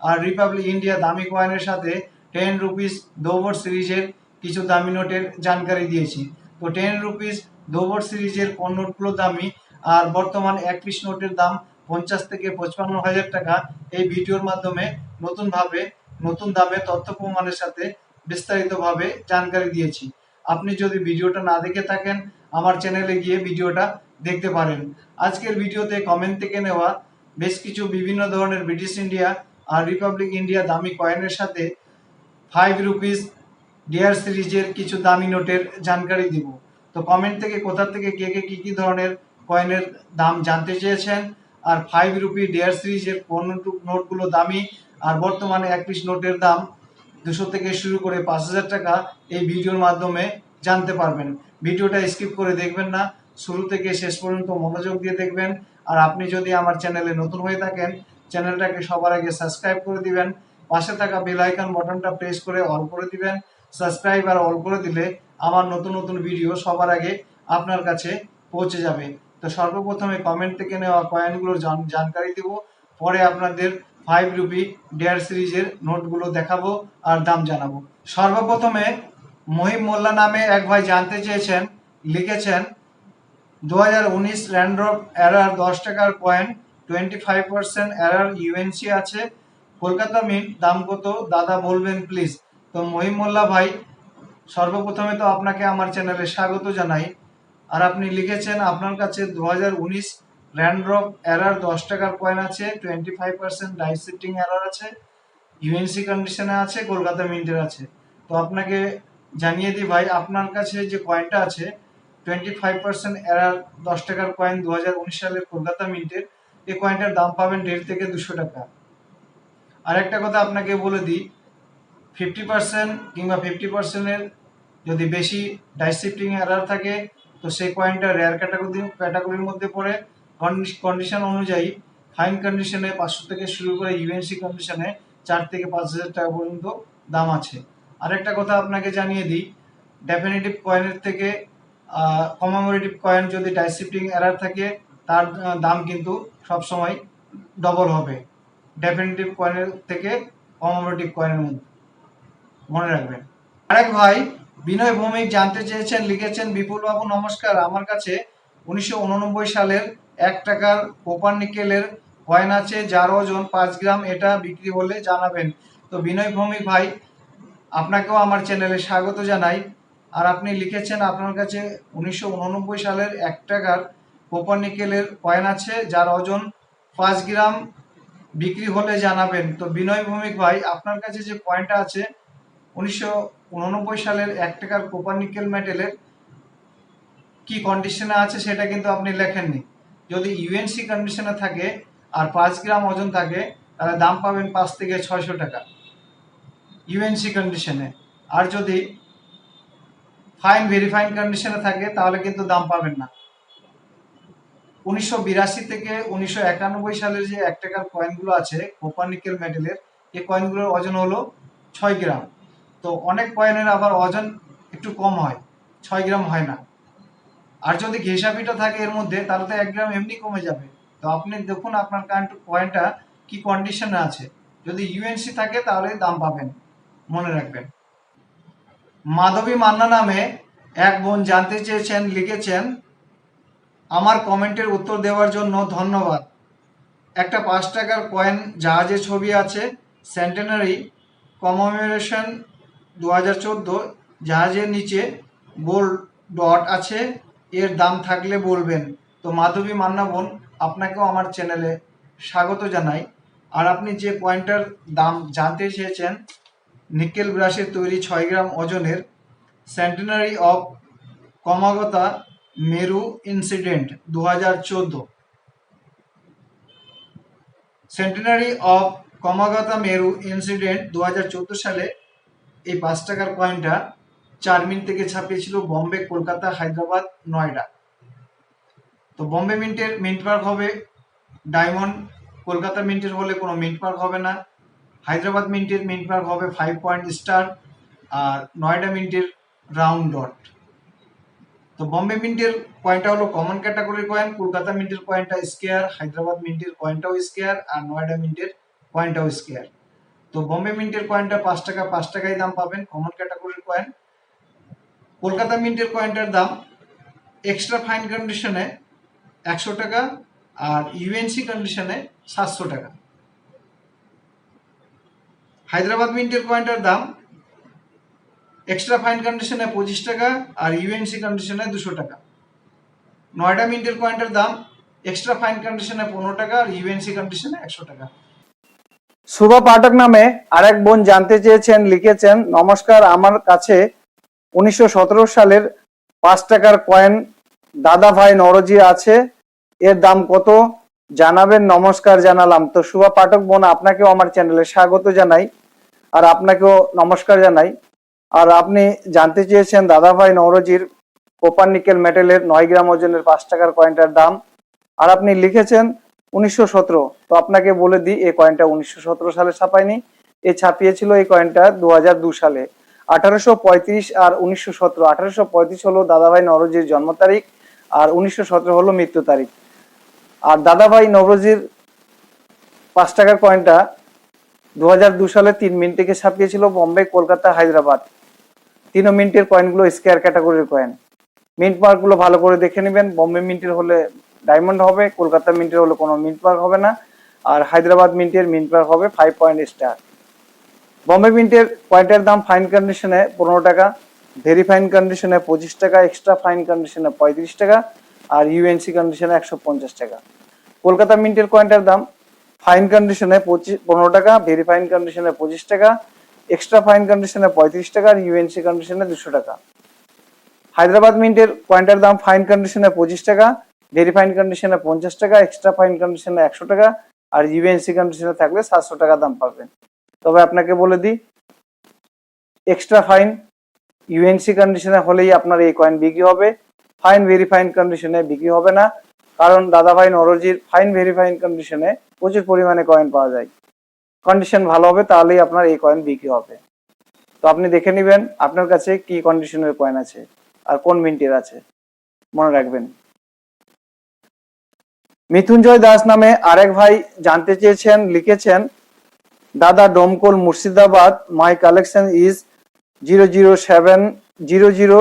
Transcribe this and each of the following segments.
আর republic India দামি কয়েনের সাথে টেন রুপিস দোবর সিরিজের কিছু দামি নোটের জানকারি দিয়েছি। তো টেন রুপিস দোবর সিরিজের কোন নোটগুলো দামি? আর বর্তমান এক পিস নোটের দাম পঞ্চাশ থেকে পঁচপান্ন হাজার টাকা। এই ভিডিওর মাধ্যমে নতুনভাবে, নতুন দামে তথ্য প্রমাণের সাথে বিস্তারিতভাবে জানকারি দিয়েছি। আপনি যদি ভিডিওটা না দেখে থাকেন, আমার চ্যানেলে গিয়ে ভিডিওটা দেখতে পারেন। আজকের ভিডিওতে কমেন্ট থেকে নেওয়া বেশ কিছু বিভিন্ন ধরনের ব্রিটিশ ইন্ডিয়া আর রিপাবলিক ইন্ডিয়া দামি কয়েনের সাথে ফাইভ রুপিস ডিয়ার সিরিজের কিছু দামি নোটের জানকারি দিব। তো কমেন্ট থেকে কোথা থেকে কে কে কী কী ধরনের কয়েনের দাম জানতে চেয়েছেন? আর ফাইভ রুপি ডিয়ার সিরিজের কোন নোটগুলো দামি? আর বর্তমানে এক পিস নোটের দাম দুশো থেকে শুরু করে পাঁচ হাজার টাকা এই ভিডিওর মাধ্যমে জানতে পারবেন। ভিডিওটা স্কিপ করে দেখবেন না। শুরু থেকে শেষ পর্যন্ত মনোযোগ দিয়ে দেখবেন। আর আপনি যদি আমার চ্যানেলে নতুন হয়ে থাকেন চ্যানেলটাকে সবার আগে সাবস্ক্রাইব করে দিবেন, পাশে থাকা বেল আইকন বাটনটা প্রেস করে অল করে দিবেন, সাবস্ক্রাইব আর অল করে দিলে আমার নতুন নতুন ভিডিও সবার আগে আপনার কাছে পৌঁছে যাবে। তো সর্বপ্রথমে কমেন্ট থেকে নেওয়া কয়েনগুলোর জানকারি দিব, পরে আপনাদের ফাইভ রুপি ডেয়ার সিরিজের নোটগুলো দেখাবো আর দাম জানাব। সর্বপ্রথমে মহিম মোল্লা নামে এক ভাই জানতে চেয়েছেন, লিখেছেন, দু হাজার উনিশ র্যান্ড্রপ এরার দশ টাকার coin twenty five percent error UNC আছে। কলকাতা মিন্ট দাম কত? দাদা বলবেন প্লিজ তো মহিম মোল্লা ভাই, সর্বপ্রথমে তো আপনাকে আমার চ্যানেলে স্বাগত জানাই। আর আপনি লিখেছেন, আপনার কাছে দু হাজার উনিশ র্যান্ড্রপ এরার দশ টাকার কয়েন আছে twenty five percent die shifting error আছে ইউএনসি কন্ডিশনে আছে, কলকাতা মিন্টের আছে। তো আপনাকে জানিয়ে দিই ভাই, আপনার কাছে যে কয়েনটা আছে টোয়েন্টি ফাইভ পার্সেন্ট এরার দশ টাকার কয়েন দু হাজার উনিশ সালের কলকাতা মিন্টের এই কয়েনটার দাম পাবেন দেড় থেকে দুশো টাকা। আর একটা কথা আপনাকে বলে দিই ফিফটি পার্সেন্ট কিংবা ফিফটি পার্সেন্টের যদি বেশি ডাইসিফটিং এরার থাকে, তো সেই কয়েনটা রেয়ার ক্যাটাগরি ক্যাটাগরির মধ্যে পড়ে। কন্ডিশন অনুযায়ী ফাইন কন্ডিশনে পাঁচশো থেকে শুরু করে ইউএনসি কন্ডিশনে চার থেকে পাঁচ হাজার টাকা পর্যন্ত দাম আছে। আরেকটা কথা আপনাকে জানিয়ে দিই ডেফিনেটিভ কয়েনের থেকে কমামোরেটিভ কয়েন যদি ডাইসিফটিং এরার থাকে, তার দাম কিন্তু সবসময় ডবল হবে। ডেফিনেটিভ কয়েনের থেকে কমামোরেটিভ কয়েনের মধ্যে। মনে রাখবেন। আরেক ভাই বিনয় ভৌমিক জানতে চেয়েছেন, লিখেছেন, বিপুল বাবু, নমস্কার। আমার কাছে উনিশশো উননব্বই সালের এক টাকার কোপার নিকেলের কয়েন আছে যার ওজন পাঁচ গ্রাম। এটা বিক্রি হলে জানাবেন। তো বিনয় ভৌমিক ভাই, আপনাকেও আমার চ্যানেলে স্বাগত জানাই। আর আপনি লিখেছেন, আপনার কাছে উনিশশো উননব্বই সালের এক টাকার কোপার নিকেলের কয়েন আছে, যার ওজন পাঁচ গ্রাম বিক্রি হলে জানাবেন। তো বিনয় ভৌমিক ভাই, আপনার কাছে যে কয়েনটা আছে, উনিশশো উননব্বই সালের এক টাকার কোপার নিকেল মেটেলের কি কন্ডিশনে আছে সেটা কিন্তু আপনি লেখেননি। যদি ইউএনসি কন্ডিশনে থাকে আর পাঁচ গ্রাম ওজন থাকে, তাহলে দাম পাবেন পাঁচ থেকে ছয়শো টাকা ইউএনসি কন্ডিশনে আর যদি ফাইন ভেরিফাইন কন্ডিশনে থাকে, তাহলে কিন্তু দাম পাবেন না। উনিশশো বিরাশি থেকে উনিশশো একানব্বই সালের যে এক টাকার কয়েনগুলো আছে কোপার নিকেল মেটেলের এই কয়েনগুলোর ওজন হলো ছয় গ্রাম। তো অনেক কয়েনের আবার ওজন একটু কম হয়, ছয় গ্রাম হয় না। আর যদি ঘেঁষাপিটা থাকে এর মধ্যে, তাহলে তো এক গ্রাম এমনি কমে যাবে। তো আপনি দেখুন আপনার কয়েনটা কি কন্ডিশনে আছে। যদি ইউএনসি থাকে, তাহলে দাম পাবেন, মনে রাখবেন। মাধবী মান্না নামে এক বোন জানতে চেয়েছেন, লিখেছেন আমার কমেন্টের উত্তর দেওয়ার জন্য ধন্যবাদ। একটা পাঁচ টাকার কয়েন জাহাজের ছবি আছে সেন্টেনারি কমেমোরেশন দু হাজার চোদ্দ, জাহাজের নিচে গোল ডট আছে, এর দাম থাকলে বলবেন। তো মাধবী মান্না বোন, আপনাকেও আমার চ্যানেলে স্বাগত জানাই। আর আপনি যে কয়েনটার দাম জানতে চেয়েছেন, নিকেল ব্রাশের তৈরি ছয় গ্রাম ওজনের সেন্টেনারি অফ কমাগতা মেরু ইনসিডেন্ট দু হাজার চোদ্দ। সেন্টেনারি অফ কমাগাতা মেরু ইনসিডেন্ট দু হাজার চোদ্দ সালে এই পাঁচ টাকার কয়েনটা মিনিট থেকে ছাপিয়েছিল বম্বে কলকাতা হায়দ্রাবাদ নয়ডা তো বম্বে মিন্টের মিন্ট মার্ক হবে ডায়মন্ড কলকাতা মিন্টের হলে কোনো মিন্ট মার্ক হবে না। হায়দ্রাবাদ মিন্টের মিন্ট মার্ক হবে ফাইভ পয়েন্ট স্টার আর নয়ডা মিন্টের রাউন্ড ডট তো বম্বে মিন্টের কয়েনটা হলো কমন ক্যাটাগরির কয়েন কলকাতা মিন্টের কয়েনটা স্কেয়ার হায়দ্রাবাদ মিন্টের কয়েনটাও স্কেয়ার আর নয়ডা মিন্টের কয়েনটাও স্কেয়ার তো বম্বে মিন্টের কয়েনটা পাঁচ টাকা, পাঁচ টাকায় দাম পাবেন কমন ক্যাটাগরির কয়েন কলকাতা মিন্টের কয়েনটার দাম এক্সট্রা ফাইন কন্ডিশনে একশো টাকা, আর ইউএনসি কন্ডিশনে সাতশো টাকা। হায়দ্রাবাদ মিন্টের কয়েনটার দাম এক্সট্রা ফাইন কন্ডিশনে পঁচিশ টাকা আর ইউএনসি কন্ডিশনে দুশো টাকা। নয়ডা মিন্টের কয়েনটার দাম এক্সট্রা ফাইন কন্ডিশনে পনেরো টাকা আর ইউএনসি কন্ডিশনে একশো টাকা। শুভ পাঠক নামে আরেক বোন জানতে চেয়েছেন, লিখেছেন, নমস্কার, আমার কাছে উনিশশো সতেরো সালের পাঁচ টাকার কয়েন দাদা ভাই নরজি আছে। এর দাম কত? জানাবেন, নমস্কার জানালাম। তো শুভ পাঠক বোন, আপনাকেও আমার চ্যানেলে স্বাগত জানাই। আর আপনাকেও নমস্কার জানাই। আর আপনি জানতে চেয়েছেন দাদাভাই নরজির কোপার নিকেল মেটেলের নয় গ্রাম ওজনের পাঁচ টাকার কয়েনটার দাম, আর আপনি লিখেছেন উনিশশো সতেরো। তো আপনাকে বলে দিই, এই কয়েনটা উনিশশো সতেরো সালে ছাপায়নি, এ ছাপিয়েছিল এই কয়েনটা দু হাজার দু সালে। আঠারোশো পঁয়ত্রিশ আর উনিশশো সতেরো, আঠারোশো পঁয়ত্রিশ হলো দাদাভাই নরজির জন্ম তারিখ, আর উনিশশো সতেরো হলো মৃত্যু তারিখ। আর দাদাভাই নবরজির পাঁচ টাকার কয়েনটা দু সালে তিন মিনিট ছাপিয়েছিল বোম্বে, কলকাতা, হায়দ্রাবাদ। তিন মিনিটের কয়েনগুলো স্কেয়ার ক্যাটাগরির কয়েন মিন্ট মার্কগুলো ভালো করে দেখে নেবেন। বোম্বে মিন্টের হলে ডায়মন্ড হবে কলকাতা মিন্টের হলে কোনো মিন্ট মার্ক হবে না। আর হায়দ্রাবাদ মিন্টের মিন্ট মার্ক হবে ফাইভ পয়েন্ট স্টার বম্বে মিন্টের কয়েনটার দাম ফাইন কন্ডিশনে পনেরো টাকা ভেরি ফাইন কন্ডিশনে পঁচিশ টাকা এক্সট্রা ফাইন কন্ডিশনে পঁয়ত্রিশ টাকা, আর ইউএনসি কন্ডিশনে একশো পঞ্চাশ টাকা। কলকাতা মিন্টের কয়েনটার দাম ফাইন কন্ডিশনে পঁচিশ, পনেরো টাকা ভেরি ফাইন কন্ডিশনে পঁচিশ টাকা এক্সট্রা ফাইন কন্ডিশনে পঁয়ত্রিশ টাকা আর ইউএনসি কন্ডিশনে দুশো টাকা। হায়দ্রাবাদ মিন্টের কয়েনটার দাম ফাইন কন্ডিশনে পঁচিশ টাকা ভেরি ফাইন কন্ডিশনে পঞ্চাশ টাকা এক্সট্রা ফাইন কন্ডিশনে একশো টাকা, আর ইউএনসি কন্ডিশনে থাকলে সাতশো টাকা দাম পাবেন। তবে আপনাকে বলে দিই এক্সট্রা ফাইন ইউএনসি কন্ডিশনে হলেই আপনার এই কয়েন বিক্রি হবে। ফাইন ভেরি ফাইন কন্ডিশনে বিক্রি হবে না। কারণ দাদাভাই নরজির ফাইন ভেরি ফাইন কন্ডিশনে প্রচুর পরিমাণে কয়েন পাওয়া যায়। কন্ডিশন ভালো হবে, তাহলেই আপনার এই কয়েন বিক্রি হবে। তো আপনি দেখে নেবেন আপনার কাছে কি কন্ডিশনের কয়েন আছে আর কোন মিন্টের আছে। মনে রাখবেন। মৃত্যুঞ্জয় দাস নামে আরেক ভাই জানতে চেয়েছেন, লিখেছেন, দাদা Domkol Murshidabad my collection is zero zero seven zero zero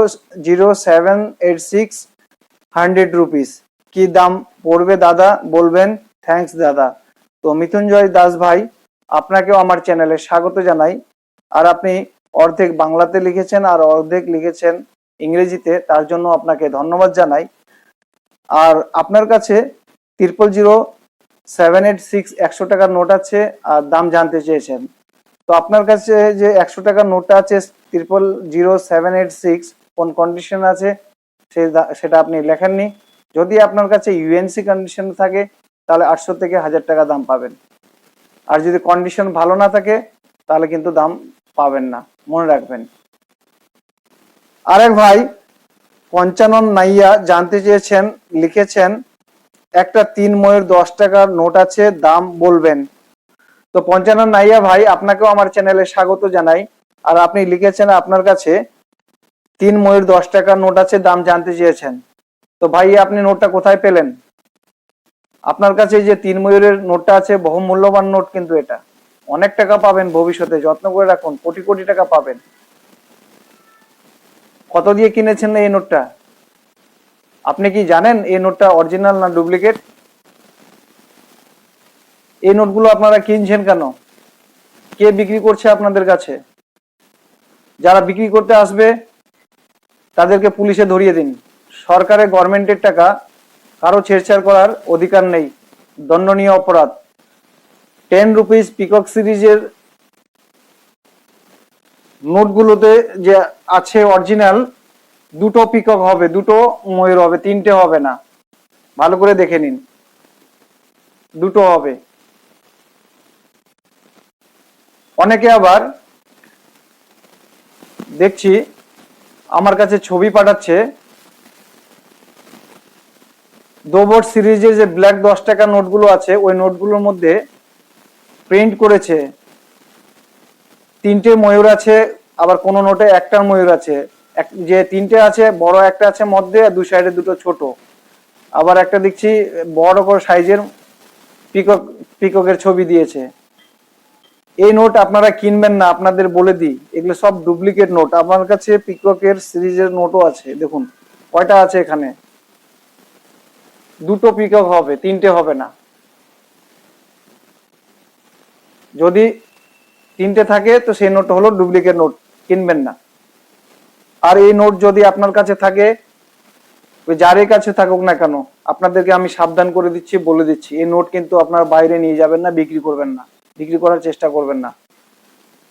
zero seven eight six hundred rupees কি দাম পড়বে দাদা? বলবেন থ্যাঙ্কস দাদা। তো মৃত্যুঞ্জয় দাস ভাই আপনাকেও আমার চ্যানেলে স্বাগত জানাই। আর আপনি অর্ধেক বাংলাতে লিখেছেন আর অর্ধেক লিখেছেন ইংরেজিতে, তার জন্য আপনাকে ধন্যবাদ জানাই। আর আপনার কাছে triple zero seven eight six একশো টাকার নোট আছে আর দাম জানতে চেয়েছেন। তো আপনার কাছে যে একশো টাকার নোটটা আছে triple zero seven eight six কোন কন্ডিশন আছে সেটা আপনি লেখেননি। যদি আপনার কাছে ইউএনসি কন্ডিশন থাকে, তাহলে আটশো থেকে হাজার টাকা দাম পাবেন। আর যদি কন্ডিশন ভালো না থাকে, তাহলে কিন্তু দাম পাবেন না। মনে রাখবেন। আরেক ভাই, পঞ্চানন নাইয়া জানতে চেয়েছেন, লিখেছেন, একটা তিন ময়ের দশ টাকার নোট আছে, দাম বলবেন। তো পঞ্চানন নাইয়া ভাই, আপনাকেও আমার চ্যানেলে স্বাগত জানাই। আর আপনি লিখেছেন আপনার কাছে, তিন ময়ের দশ টাকার নোট আছে, দাম জানতে চেয়েছেন। তো ভাই, আপনি নোটটা কোথায় পেলেন? আপনার কাছে যে তিন ময়ূরের নোটটা আছে বহু মূল্যবান নোট কিন্তু এটা। অনেক টাকা পাবেন ভবিষ্যতে, যত্ন করে রাখুন, কোটি কোটি টাকা পাবেন। কত দিয়ে কিনেছেন এই নোটটা? আপনি কি জানেন এই নোটটা অরিজিনাল না ডুপ্লিকেট? এই নোটগুলো আপনারা কিনছেন কেন? কে বিক্রি করছে আপনাদের কাছে? যারা বিক্রি করতে আসবে, তাদেরকে পুলিশে ধরিয়ে দিন। সরকারের গভর্নমেন্টের টাকা কারও ছেড়ছাড় করার অধিকার নেই। দণ্ডনীয় অপরাধ। টেন রুপিস পিকক সিরিজের নোটগুলোতে যে আছে অরিজিনাল দুটো পিকক হবে, দুটো ময়ূর হবে, তিনটে হবে না। ভালো করে দেখে নিন। দুটো হবে। অনেকে আবার দেখছি, আমার কাছে ছবি পাঠাচ্ছে দোবট সিরিজের যে ব্ল্যাক দশ টাকা নোটগুলো আছে, ওই নোটগুলোর মধ্যে প্রিন্ট করেছে, তিনটে ময়ূর আছে, আবার কোনো নোটে একটা ময়ূর আছে। যে তিনটে আছে, বড় একটা আছে মধ্যে, আর দু সাইডে দুটো ছোট। আবার একটা দেখছি, বড় করে সাইজের পিকক, পিককের ছবি দিয়েছে। এই নোট আপনারা কিনবেন না, আপনাদের বলে দিই। এগুলো সব ডুপ্লিকেট নোট। আমার কাছে পিককের সিরিজের নোটও আছে, দেখুন, কয়টা আছে এখানে? দুটো পিকক হবে, তিনটে হবে না। যদি তিনটে থাকে, তো সেই নোট হলো ডুপ্লিকেট নোট, কিনবেন না। আর এই নোট যদি আপনার কাছে থাকে যারই কাছে থাকুক না কেন, আপনাদেরকে আমি সাবধান করে দিচ্ছি, বলে দিচ্ছি। এই নোট কিন্তু আপনার বাইরে নিয়ে যাবেন না, বিক্রি করবেন না। বিক্রি করার চেষ্টা করবেন না।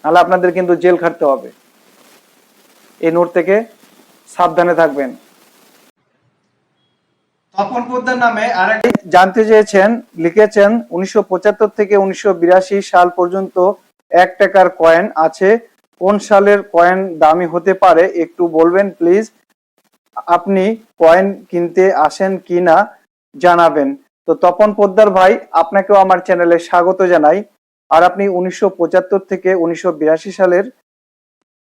নাহলে আপনাদের কিন্তু জেল খাটতে হবে। এই নোট থেকে সাবধানে থাকবেন। তপন পোদ্দার নামে আরেক জানতে চেয়েছেন, লিখেছেন, উনিশশো পঁচাত্তর থেকে উনিশশো বিরাশি সাল পর্যন্ত এক টাকার কয়েন আছে। কোন সালের কয়েন দামি হতে পারে একটু বলবেন প্লিজ আপনি কয়েন কিনতে আসেন কি না জানাবেন। তো তপন পোদ্দার ভাই, আপনাকেও আমার চ্যানেলে স্বাগত জানাই। আর আপনি উনিশশো পঁচাত্তর থেকে উনিশশো বিরাশি সালের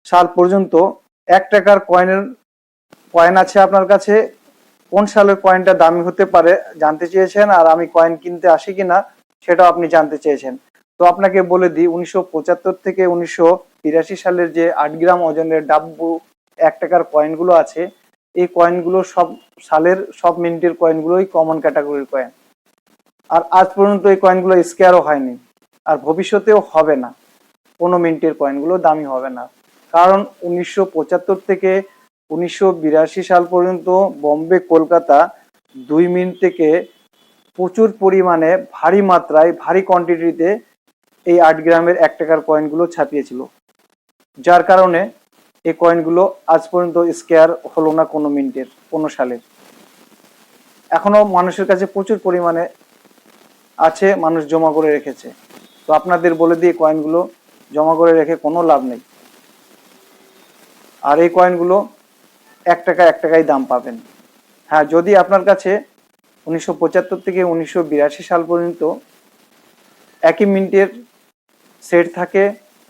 সাল পর্যন্ত এক টাকার কয়েনের কয়েন আছে আপনার কাছে কোন সালের কয়েনটা দামি হতে পারে জানতে চেয়েছেন আর আমি কয়েন কিনতে আসি কিনা সেটাও আপনি জানতে চেয়েছেন। তো আপনাকে বলে দিই, উনিশশো পঁচাত্তর থেকে উনিশশো সালের যে আট গ্রাম ওজনের ডাব্বু, এক টাকার কয়েনগুলো আছে, এই কয়েনগুলো সব সালের সব মিনিটের কয়েনগুলোই কমন ক্যাটাগরির কয়েন আর আজ পর্যন্ত এই কয়েনগুলো স্কেয়ারও হয়নি। আর ভবিষ্যতেও হবে না। কোনো মিনিটের কয়েনগুলো দামি হবে না। কারণ উনিশশো পঁচাত্তর থেকে উনিশশো বিরাশি সাল পর্যন্ত বোম্বে, কলকাতা দুই মিনিট থেকে প্রচুর পরিমাণে ভারী মাত্রায়, ভারী কোয়ান্টিটিতে এই আট গ্রামের এক টাকার কয়েনগুলো ছাপিয়েছিল। যার কারণে এই কয়েনগুলো আজ পর্যন্ত স্কেয়ার হলো না কোনো মিনিটের, কোনো সালের। এখনও মানুষের কাছে প্রচুর পরিমাণে আছে, মানুষ জমা করে রেখেছে। তো আপনাদের বলে দিয়ে কয়েনগুলো জমা করে রেখে কোনো লাভ নেই। আর এই কয়েনগুলো এক টাকা এক টাকায় দাম পাবেন। হ্যাঁ যদি আপনার কাছে উনিশশো পঁচাত্তর থেকে উনিশশো বিরাশি সাল পর্যন্ত একই মিনিটের সেট থাকে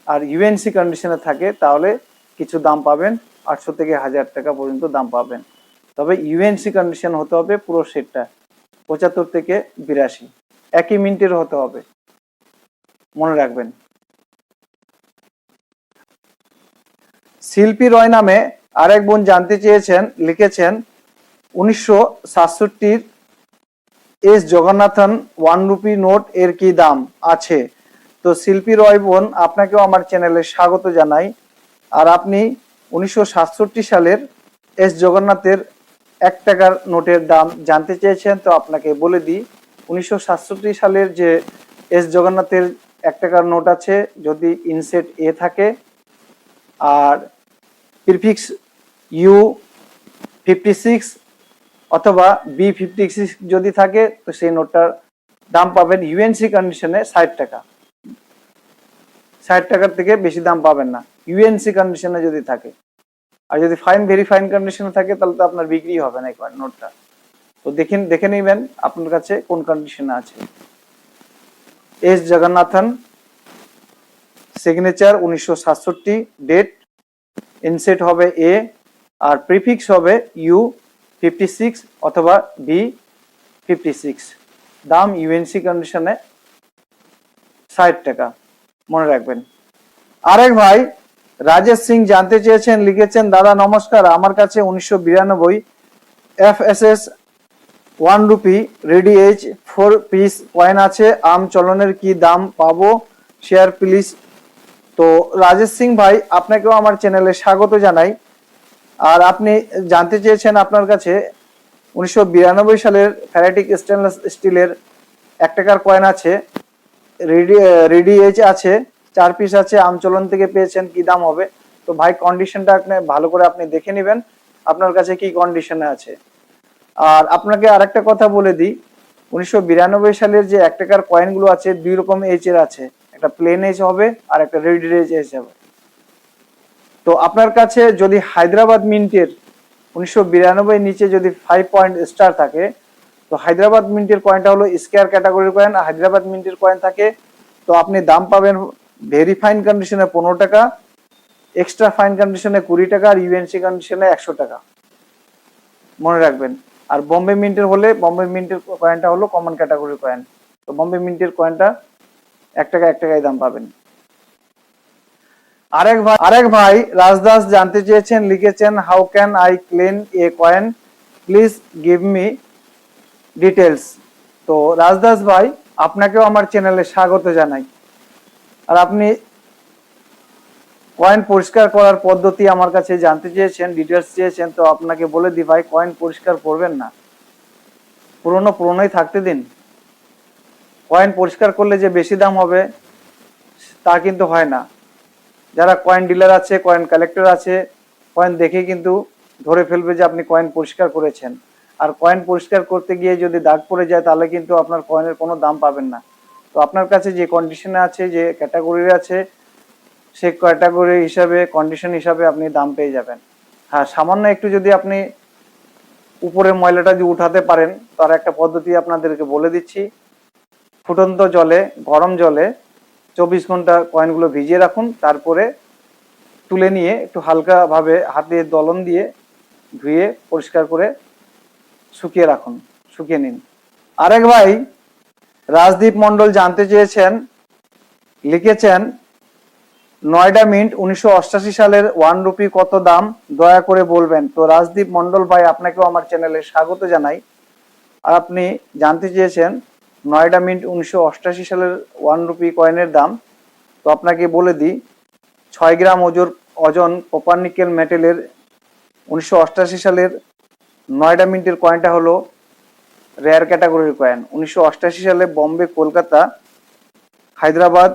আর ইউএনসি কন্ডিশনে থাকে, তাহলে কিছু দাম পাবেন। আটশো থেকে হাজার টাকা পর্যন্ত দাম পাবেন। তবে ইউএনসি কন্ডিশন হতে হবে পুরো সেটটা, পঁচাত্তর থেকে বিরাশি। একই মিনিটের হতে হবে। মনে রাখবেন। শিল্পী রয় নামে আরেক বোন জানতে চেয়েছেন, লিখেছেন, উনিশশো সাতষট্টির S Jagannathan one rupee note এর কি দাম আছে? তো শিল্পী রয় বোন, আপনাকেও আমার চ্যানেলে স্বাগত জানাই। আর আপনি উনিশশো সাতষট্টি সালের এস জগন্নাথের এক টাকার নোটের দাম জানতে চেয়েছেন, তো আপনাকে বলে দিই, উনিশশো সাতষট্টি সালের যে এস জগন্নাথের এক টাকার নোট আছে, যদি ইনসেট এ থাকে, আর প্রিফিক্স ইউ ফিফটি সিক্স অথবা বি ফিফটি সিক্স যদি থাকে, তো সেই নোটটার দাম পাবেন ইউএনসি কন্ডিশনে ষাট টাকা। ষাট টাকার থেকে বেশি দাম পাবেন না। ইউএনসি কন্ডিশনে যদি থাকে। আর যদি ফাইন ভেরি ফাইন কন্ডিশনে থাকে, তাহলে তো আপনার বিক্রি হবে না একবার নোটটা। তো দেখেন দেখে নেবেন আপনার কাছে কোন কন্ডিশনে আছে। এস জগন্নাথন সিগনেচার উনিশশো সাতষট্টি ডেট ইনসেট হবে এ আর প্রিফিক্স হবে ইউ ফিফটি সিক্স অথবা বি ফিফটি সিক্স দাম ইউএনসি কন্ডিশনে ষাট টাকা, মনে রাখবেন। আরেক ভাই, রাজেশ সিং জানতে চেয়েছেন, লিখেছেন, দাদা, নমস্কার, আমার কাছে উনিশশো বিরানব্বই F S S one rupee reeded edge four piece coin আছে। আম চলনের কি দাম পাবো? শেয়ার প্লিজ তো রাজেশ সিং ভাই, আপনাকেও আমার চ্যানেলে স্বাগত জানাই। আর আপনি জানতে চেয়েছেন আপনার কাছে, উনিশশো বিরানব্বই সালের ফ্যারাটিক স্টেনলেস স্টিলের এক টাকার কয়েন আছে, রেডি রেডি এজ আছে, চার পিস আছে, আমচলন থেকে পেয়েছেন, কি দাম হবে? তো ভাই কন্ডিশনটা আপনি ভালো করে আপনি দেখে নেবেন, আপনার কাছে কি কন্ডিশনে আছে। আর আপনাকে আরেকটা কথা বলে দিই, উনিশশো বিরানব্বই সালের যে এক টাকার কয়েনগুলো আছে, দুই রকম এইচ এর আছে, একটা প্লেন এইচ হবে আর একটা রেডি এজ হবে তো আপনার কাছে যদি হায়দ্রাবাদ মিন্টের উনিশশো বিরানব্বই নিচে যদি ফাইভ পয়েন্ট স্টার থাকে, তো হায়দ্রাবাদ মিন্টের কয়েনটা হলো স্কেয়ার ক্যাটাগরির কয়েন হায়দ্রাবাদ মিন্টের কয়েন থাকে, তো আপনি দাম পাবেন ভেরি ফাইন কন্ডিশনে পনেরো টাকা এক্সট্রা ফাইন কন্ডিশনে কুড়ি টাকা, আর ইউএনসি কন্ডিশনে একশো টাকা। মনে রাখবেন। আর বম্বে মিন্টের হলে, বম্বে মিন্টের কয়েনটা হলো কমন ক্যাটাগরির কয়েন তো বম্বে মিন্টের কয়েনটা এক টাকা, এক টাকায় দাম পাবেন। আরেক ভাই আরেক ভাই রাজদাস জানতে চেয়েছেন, লিখেছেন how can I clean a coin please give me details তো রাজদাস ভাই, আপনাকেও আমার চ্যানেলে স্বাগত জানাই। আর আপনি কয়েন পরিষ্কার করার পদ্ধতি আমার কাছে জানতে চেয়েছেন ডিটেলস চেয়েছেন, তো আপনাকে বলে দিই ভাই কয়েন পরিষ্কার করবেন না। পুরনো পুরনোই থাকতে দিন। কয়েন পরিষ্কার করলে যে বেশি দাম হবে, তা কিন্তু হয় না। যারা কয়েন ডিলার আছে কয়েন কালেক্টর আছে কয়েন দেখে কিন্তু ধরে ফেলবে যে আপনি কয়েন পরিষ্কার করেছেন। আর কয়েন পরিষ্কার করতে গিয়ে যদি দাগ পড়ে যায়, তাহলে কিন্তু আপনার কয়েনের কোনো দাম পাবেন না। তো আপনার কাছে যে কন্ডিশনে আছে, যে ক্যাটাগরির আছে সেই ক্যাটাগরি হিসাবে কন্ডিশন হিসাবে আপনি দাম পেয়ে যাবেন। হ্যাঁ সামান্য একটু যদি আপনি উপরের ময়লাটা যদি উঠাতে পারেন, তার একটা পদ্ধতি আপনাদেরকে বলে দিচ্ছি। ফুটন্ত জলে, গরম জলে চব্বিশ ঘণ্টা কয়েনগুলো ভিজিয়ে রাখুন, তারপরে তুলে নিয়ে একটু হালকাভাবে হাতে দলন দিয়ে ধুয়ে পরিষ্কার করে শুকিয়ে রাখুন, শুকিয়ে নিন। আরেক ভাই রাজদীপ মন্ডল জানতে চেয়েছেন, লিখেছেন, নয়ডা মিন্ট উনিশশো সালের ওয়ান রুপি কত দাম? দয়া করে বলবেন। তো রাজদীপ মন্ডল ভাই, আপনাকেও আমার চ্যানেলে স্বাগত জানাই। আর আপনি জানতে চেয়েছেন নয়ডা মিন্ট উনিশশো অষ্টাশি সালের ওয়ান রুপি কয়েনের দাম। তো আপনাকে বলে দিই, ছয় গ্রাম ওজন ওজন কপার নিকেল মেটেলের উনিশশো অষ্টাশি সালের নয়ডা মিন্টের কয়েনটা হলো রেয়ার ক্যাটাগরির কয়েন উনিশশো অষ্টাশি সালে বম্বে, কলকাতা, হায়দ্রাবাদ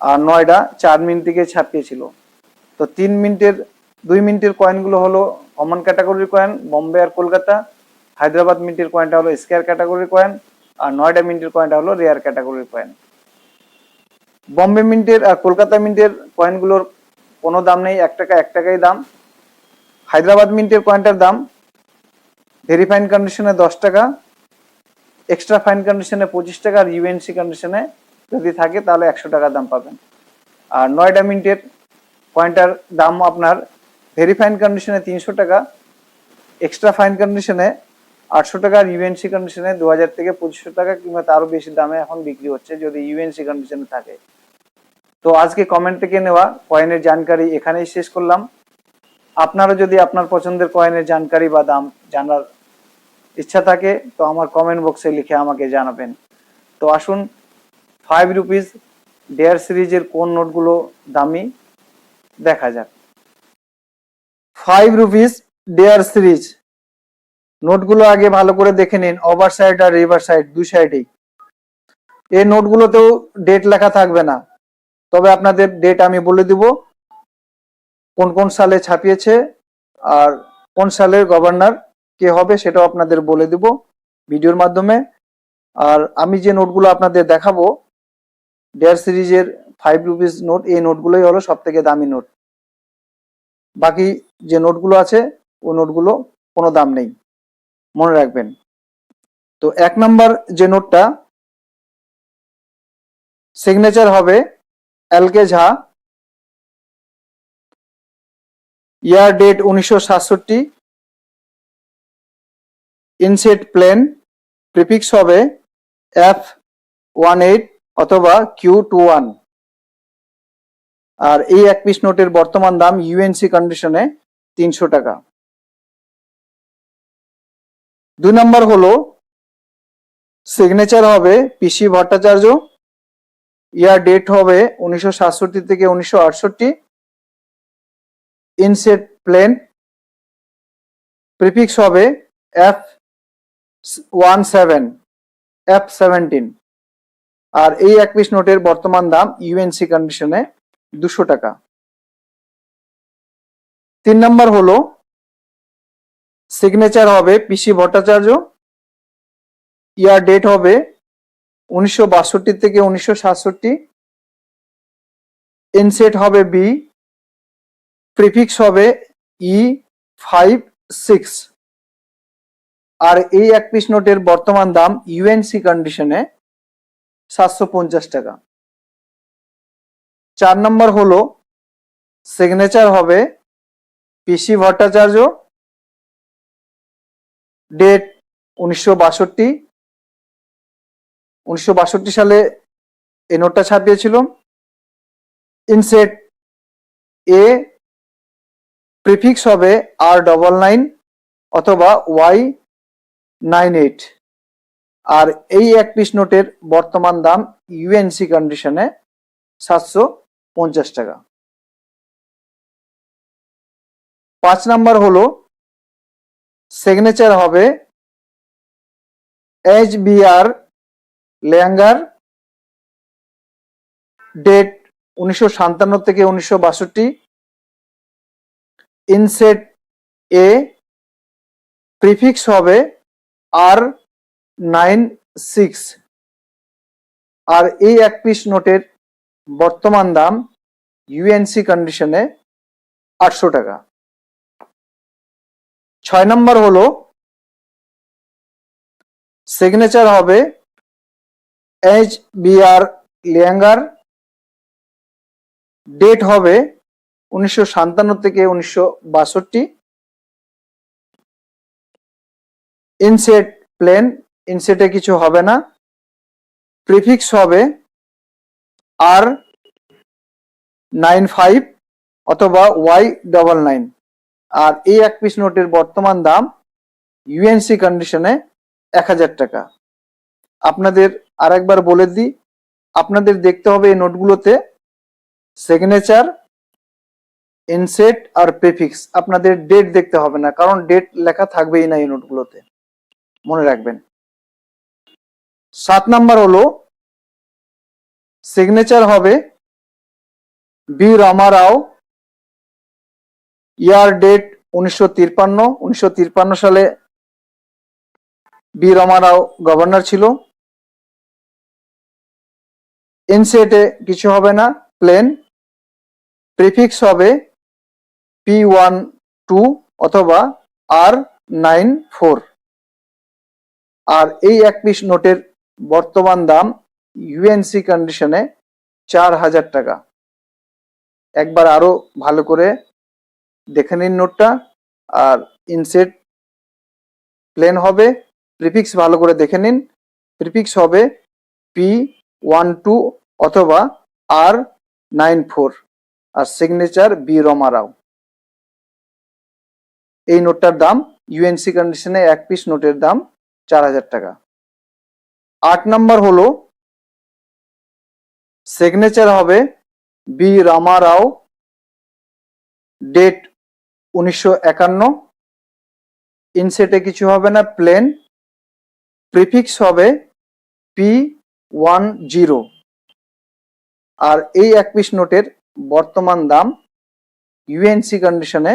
আর নয়ডা চার মিনিট থেকে ছাপিয়েছিল। তো তিন মিনিটের, দুই মিনিটের কয়েনগুলো হলো কমন ক্যাটাগরির কয়েন বম্বে আর কলকাতা। হায়দ্রাবাদ মিন্টের কয়েনটা হলো স্কোয়ার ক্যাটাগরির কয়েন আর নয়ডা মিন্টের কয়েনটা হলো রেয়ার ক্যাটাগরির কয়েন বম্বে মিন্টের কলকাতা মিন্টের কয়েনগুলোর কোনো দাম নেই, এক টাকা, এক টাকাই দাম। হায়দ্রাবাদ মিন্টের কয়েনটার দাম ভেরি ফাইন কন্ডিশনে দশ টাকা এক্সট্রা ফাইন কন্ডিশনে পঁচিশ টাকা, আর ইউএনসি কন্ডিশনে যদি থাকে তাহলে একশো টাকা দাম পাবেন। আর নয়ডা মিন্টের কয়েনটার দাম আপনার ভেরি ফাইন কন্ডিশনে তিনশো টাকা এক্সট্রা ফাইন কন্ডিশনে আটশো টাকার ইউএনসি কন্ডিশনে দু হাজার থেকে পঁচিশশো টাকা কিংবা তারও বেশি দামে এখন বিক্রি হচ্ছে যদি ইউএনসি কন্ডিশনে থাকে। তো আজকে কমেন্ট থেকে নেওয়া? কয়েনের জানকারি এখানেই শেষ করলাম। আপনারা যদি আপনার পছন্দের কয়েনের জানকারি বা দাম জানার ইচ্ছা থাকে, তো আমার কমেন্ট বক্সে লিখে আমাকে জানাবেন। তো আসুন ফাইভ রুপিস ডেয়ার সিরিজের কোন নোটগুলো দামি? দেখা যাক। ফাইভ রুপিস ডেয়ার সিরিজ নোটগুলো আগে ভালো করে দেখে নিন, ওভার সাইড আর রিভার সাইড, দুই সাইডেই। এই নোটগুলোতেও ডেট লেখা থাকবে না। তবে আপনাদের ডেট আমি বলে দিব, কোন কোন সালে ছাপিয়েছে আর কোন সালের গভর্নর কে হবে সেটাও আপনাদের বলে দিব ভিডিওর মাধ্যমে। আর আমি যে নোটগুলো আপনাদের দেখাবো ডেয়ার সিরিজের ফাইভ রুপিস নোট, এই নোটগুলোই হলো সব থেকে দামি নোট। বাকি যে নোটগুলো আছে, ওই নোটগুলো কোনো দাম নেই। মনে রাখবেন। তো এক নাম্বার যে নোটটা সিগনেচার হবে এলকে ঝা ইয়ার ডেট উনিশশো সাতষট্টি, ইনসেট প্লেন, প্রিফিক্স হবে এফ ওয়ান এইট অথবা কিউ টু ওয়ান। আর এই এক পিস নোটের বর্তমান দাম ইউএনসি কন্ডিশনে তিনশো টাকা। দুই নম্বর হলো সিগনেচার হবে পিসি ভট্টাচার্য। ইয়ার ডেট হবে উনিশশো সাতষট্টি থেকে উনিশশো আটষট্টি। ইনসেট প্লেন প্রিফিক্স হবে F one seven F seventeen আর এই এক পিস নোটের বর্তমান দাম ইউএনসি কন্ডিশনে দুশো টাকা। তিন নম্বর হলো সিগনেচার হবে পিসি ভট্টাচার্য। ইয়ার ডেট হবে উনিশশো বাষট্টি থেকে উনিশশো সাতষট্টি। ইনসেট হবে বি প্রিফিক্স হবে ই ফাইভ সিক্স আর এই এক পিস নোটের বর্তমান দাম ইউএনসি কন্ডিশনে সাতশো পঞ্চাশ টাকা। চার নম্বর হলো সিগনেচার হবে পিসি ভট্টাচার্য। ডেট উনিশশো বাষট্টি। উনিশশো বাষট্টি সালে এই নোটটা ছাপিয়েছিল ইনসেট এ প্রিফিক্স হবে আর ডবল নাইন অথবা ওয়াই নাইন এইট আর এই এক পিস নোটের বর্তমান দাম ইউএনসি কন্ডিশনে সাতশো পঞ্চাশ টাকা। পাঁচ নাম্বার হলো সিগনেচার হবে H V R Iengar date উনিশশো সাতান্ন থেকে উনিশশো বাষট্টি ইনসেট এ প্রিফিক্স হবে আর নাইন সিক্স আর এই এক পিস নোটের বর্তমান দাম ইউএনসি কন্ডিশনে আটশো টাকা। ছয় নম্বর হলো সিগনেচার হবে H V R Iengar date হবে উনিশশো সাতান্ন থেকে উনিশশো বাষট্টি ইনসেট প্লেন ইনসেটে কিছু হবে না প্রিফিক্স হবে আর নাইন ফাইভ অথবা ওয়াই ডবল নাইন আর এই এক পিস নোটের বর্তমান দাম ইউএনসি কন্ডিশনে এক হাজার টাকা। আপনাদের আরেকবার বলে দিই, আপনাদের দেখতে হবে এই নোটগুলোতে সিগনেচার ইনসেট আর প্রিফিক্স আপনাদের ডেট দেখতে হবে না, কারণ ডেট লেখা থাকবেই না এই নোটগুলোতে। মনে রাখবেন। সাত নাম্বার হলো সিগনেচার হবে B Rama Rao year date উনিশশো তিরপান্ন। উনিশশো সালে বি রমা রাও গভর্নর ছিল। এনসেটে কিছু হবে না, প্লেন। প্রিফিক্স হবে পি ওয়ান টু অথবা আর নাইন ফোর। আর এই এক পিস নোটের বর্তমান দাম ইউএনসি কন্ডিশনে চার হাজার টাকা। একবার আরও ভালো করে দেখে নিন নোটটা, আর ইনসেট প্লেন হবে প্রিফিক্স ভালো করে দেখে নিন প্রিফিক্স হবে পি ওয়ান টু অথবা আর নাইন ফোর আর সিগনেচার বি রমা রাও এই নোটটার দাম ইউএনসি কন্ডিশনে এক পিস নোটের দাম চার হাজার টাকা। আট নম্বর হলো সিগনেচার হবে বি রামা রাও ডেট উনিশশো একান্ন। ইনসেটে কিছু হবে না প্লেন প্রিফিক্স হবে পি ওয়ান জিরো আর এই এক পিস নোটের বর্তমান দাম ইউএনসি কন্ডিশনে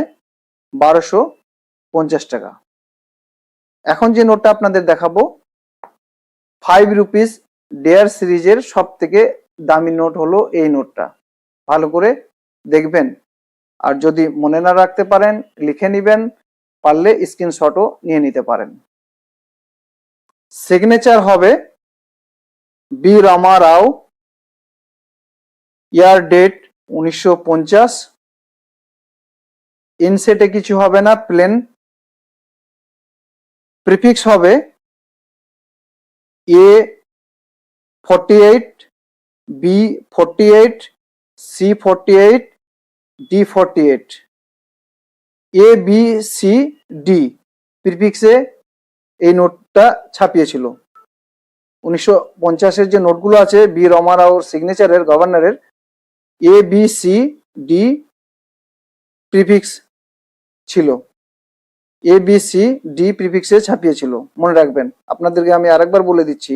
বারোশো পঞ্চাশ টাকা। এখন যে নোটটা আপনাদের দেখাবো ফাইভ রুপিস ডেয়ার সিরিজের সব থেকে দামি নোট হলো এই নোটটা। ভালো করে দেখবেন। আর যদি মনে না রাখতে পারেন, লিখে নিবেন, পারলে স্ক্রিনশটও নিয়ে নিতে পারেন। সিগনেচার হবে বি রমা রাও ইয়ার ডেট উনিশশো পঞ্চাশ। ইনসেটে কিছু হবে না প্লেন প্রিফিক্স হবে A forty eight B forty eight C forty eight D forty eight A B C D প্রিফিক্সে এই নোটটা ছাপিয়েছিল। উনিশশো পঞ্চাশের যে নোটগুলো আছে বি রমা রাওর সিগনেচারের গভর্নরের A B C D prefix ছিল। এ বি সি ডি প্রিফিক্সে ছাপিয়েছিল। মনে রাখবেন, আপনাদেরকে আমি আরেকবার বলে দিচ্ছি।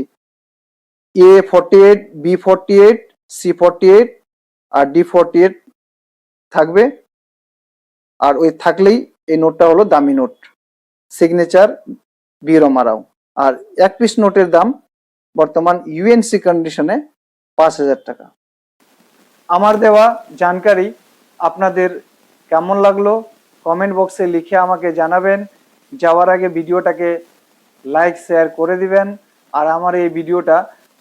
A forty eight B forty eight C forty eight R D forty eight থাকবে। আর ওই থাকলেই এই নোটটা হলো দামি নোট সিগনেচার বি রমারাও আর এক পিস নোটের দাম বর্তমান ইউএনসি কন্ডিশনে পাঁচ হাজার টাকা। আমার দেওয়া জানকারি আপনাদের কেমন লাগল? কমেন্ট বক্সে লিখে আমাকে জানাবেন। যাওয়ার আগে ভিডিওটাকে লাইক শেয়ার করে দিবেন। আর আমার এই ভিডিওটা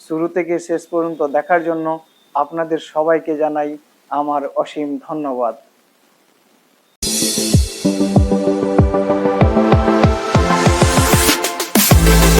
শুরু থেকে শেষ পর্যন্ত দেখার জন্য আপনাদের সবাইকে জানাই আমার অসীম ধন্যবাদ।